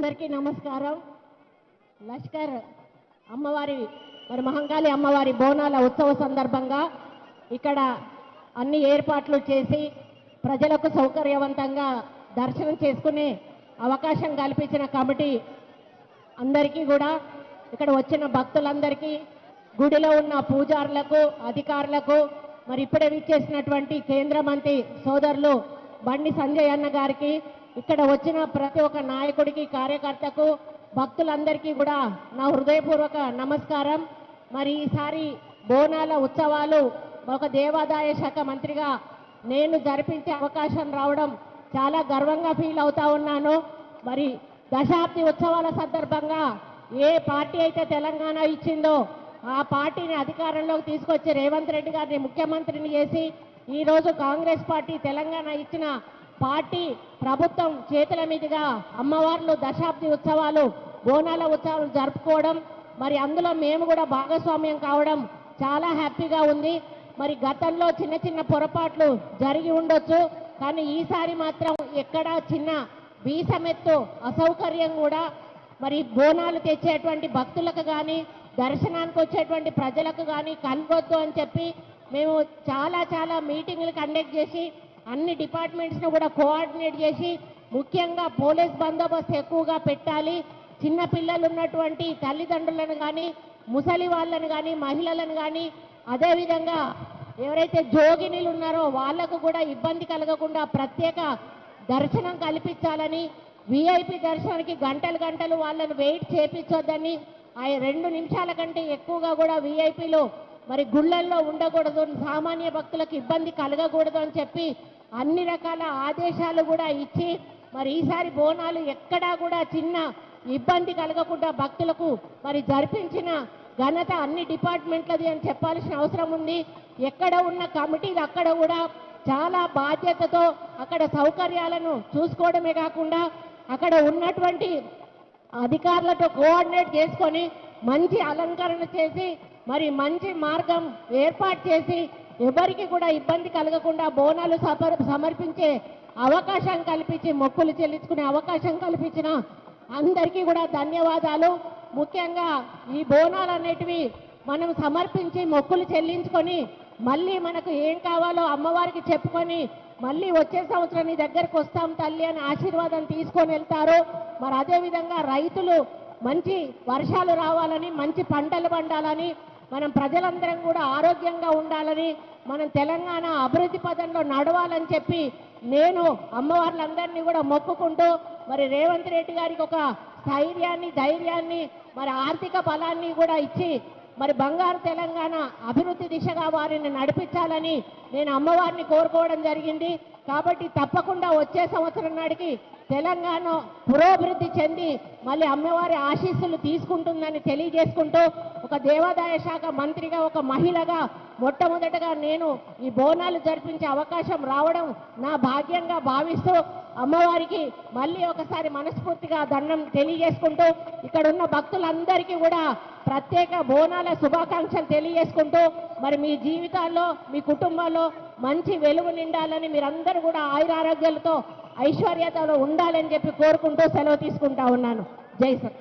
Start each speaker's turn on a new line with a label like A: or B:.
A: అందరికీ నమస్కారం. లష్కర్ అమ్మవారి మరి మహంకాళి అమ్మవారి బోనాల ఉత్సవ సందర్భంగా ఇక్కడ అన్ని ఏర్పాట్లు చేసి ప్రజలకు సౌకర్యవంతంగా దర్శనం చేసుకునే అవకాశం కల్పించిన కమిటీ అందరికీ కూడా ఇక్కడ వచ్చిన భక్తులందరికీ గుడిలో ఉన్న పూజారులకు అధికారులకు మరి ఇప్పుడే విచ్చేసినటువంటి కేంద్ర మంత్రి సోదరులు బండి సంజయ్ అన్న గారికి ఇక్కడ వచ్చిన ప్రతి ఒక్క నాయకుడికి కార్యకర్తకు భక్తులందరికీ కూడా నా హృదయపూర్వక నమస్కారం. మరి ఈసారి బోనాల ఉత్సవాలు ఒక దేవాదాయ శాఖ మంత్రిగా నేను జరిపించే అవకాశం రావడం చాలా గర్వంగా ఫీల్ అవుతా ఉన్నాను. మరి దశాబ్ది ఉత్సవాల సందర్భంగా ఏ పార్టీ అయితే తెలంగాణ ఇచ్చిందో ఆ పార్టీని అధికారంలోకి తీసుకొచ్చి రేవంత్ రెడ్డి గారిని ముఖ్యమంత్రిని చేసి ఈరోజు కాంగ్రెస్ పార్టీ తెలంగాణ ఇచ్చిన పార్టీ ప్రభుత్వం చేతుల మీదుగా అమ్మవార్లు దశాబ్ది ఉత్సవాలు బోనాల ఉత్సవాలు జరుపుకోవడం మరి అందులో మేము కూడా భాగస్వామ్యం కావడం చాలా హ్యాపీగా ఉంది. మరి గతంలో చిన్న చిన్న పొరపాట్లు జరిగి ఉండొచ్చు కానీ ఈసారి మాత్రం ఎక్కడా చిన్న వీసమెత్తు అసౌకర్యం కూడా మరి బోనాలు తెచ్చేటువంటి భక్తులకు కానీ దర్శనానికి వచ్చేటువంటి ప్రజలకు కానీ కలగొద్దు అని చెప్పి మేము చాలా చాలా మీటింగ్లు కండక్ట్ చేసి అన్ని డిపార్ట్మెంట్స్ను కూడా కోఆర్డినేట్ చేసి ముఖ్యంగా పోలీస్ బందోబస్తు ఎక్కువగా పెట్టాలి. చిన్న పిల్లలు ఉన్నటువంటి తల్లిదండ్రులను కానీ ముసలి వాళ్ళను కానీ మహిళలను కానీ అదేవిధంగా ఎవరైతే జోగినీలు ఉన్నారో వాళ్ళకు కూడా ఇబ్బంది కలగకుండా ప్రత్యేక దర్శనం కల్పించాలని విఐపి దర్శనానికి గంటలు గంటలు వాళ్ళను వెయిట్ చేపించొద్దని ఆ రెండు నిమిషాల కంటే ఎక్కువగా కూడా విఐపిలో మరి గుళ్ళల్లో ఉండకూడదు సామాన్య భక్తులకు ఇబ్బంది కలగకూడదు అని చెప్పి అన్ని రకాల ఆదేశాలు కూడా ఇచ్చి మరి ఈసారి బోనాలు ఎక్కడా కూడా చిన్న ఇబ్బంది కలగకుండా భక్తులకు మరి జరిపించిన ఘనత అన్ని డిపార్ట్మెంట్లది అని చెప్పాల్సిన అవసరం ఉంది. ఎక్కడ ఉన్న కమిటీలు అక్కడ కూడా చాలా బాధ్యతతో అక్కడ సౌకర్యాలను చూసుకోవడమే కాకుండా అక్కడ ఉన్నటువంటి అధికారులతో కోఆర్డినేట్ చేసుకొని మంచి అలంకరణ చేసి మరి మంచి మార్గం ఏర్పాటు చేసి ఎవరికి కూడా ఇబ్బంది కలగకుండా బోనాలు సమర్పించే అవకాశం కల్పించి మొక్కులు చెల్లించుకునే అవకాశం కల్పించిన అందరికీ కూడా ధన్యవాదాలు. ముఖ్యంగా ఈ బోనాలు అనేటివి మనం సమర్పించి మొక్కులు చెల్లించుకొని మళ్ళీ మనకు ఏం కావాలో అమ్మవారికి చెప్పుకొని మళ్ళీ వచ్చే సంవత్సరం నీ దగ్గరకు వస్తాం తల్లి అని ఆశీర్వాదం తీసుకొని వెళ్తారు. మరి అదేవిధంగా రైతులు మంచి వర్షాలు రావాలని మంచి పంటలు పండాలని మనం ప్రజలందరం కూడా ఆరోగ్యంగా ఉండాలని మనం తెలంగాణ అభివృద్ధి పదంలో నడవాలని చెప్పి నేను అమ్మవార్లందరినీ కూడా మొక్కుకుంటూ మరి రేవంత్ రెడ్డి గారికి ఒక స్థైర్యాన్ని ధైర్యాన్ని మరి ఆర్థిక బలాన్ని కూడా ఇచ్చి మరి బంగారు తెలంగాణ అభివృద్ధి దిశగా వారిని నడిపించాలని నేను అమ్మవారిని కోరుకోవడం జరిగింది. కాబట్టి తప్పకుండా వచ్చే సంవత్సరం నాటికి తెలంగాణ పురోభివృద్ధి చెంది మళ్ళీ అమ్మవారి ఆశీస్సులు తీసుకుంటుందని తెలియజేసుకుంటూ ఒక దేవాదాయ శాఖ మంత్రిగా ఒక మహిళగా మొట్టమొదటగా నేను ఈ బోనాలు జరిపించే అవకాశం రావడం నా భాగ్యంగా భావిస్తూ అమ్మవారికి మళ్ళీ ఒకసారి మనస్ఫూర్తిగా దండం తెలియజేసుకుంటూ ఇక్కడ ఉన్న భక్తులందరికీ కూడా ప్రత్యేక బోనాల శుభాకాంక్షలు తెలియజేసుకుంటూ మరి మీ జీవితాల్లో మీ కుటుంబాల్లో మంచి వెలుగు నిండాలని మీరందరూ కూడా ఆయురారోగ్యాలతో ఐశ్వర్యతలో ఉండాలని చెప్పి కోరుకుంటూ సెలవు తీసుకుంటా ఉన్నాను. జై సత్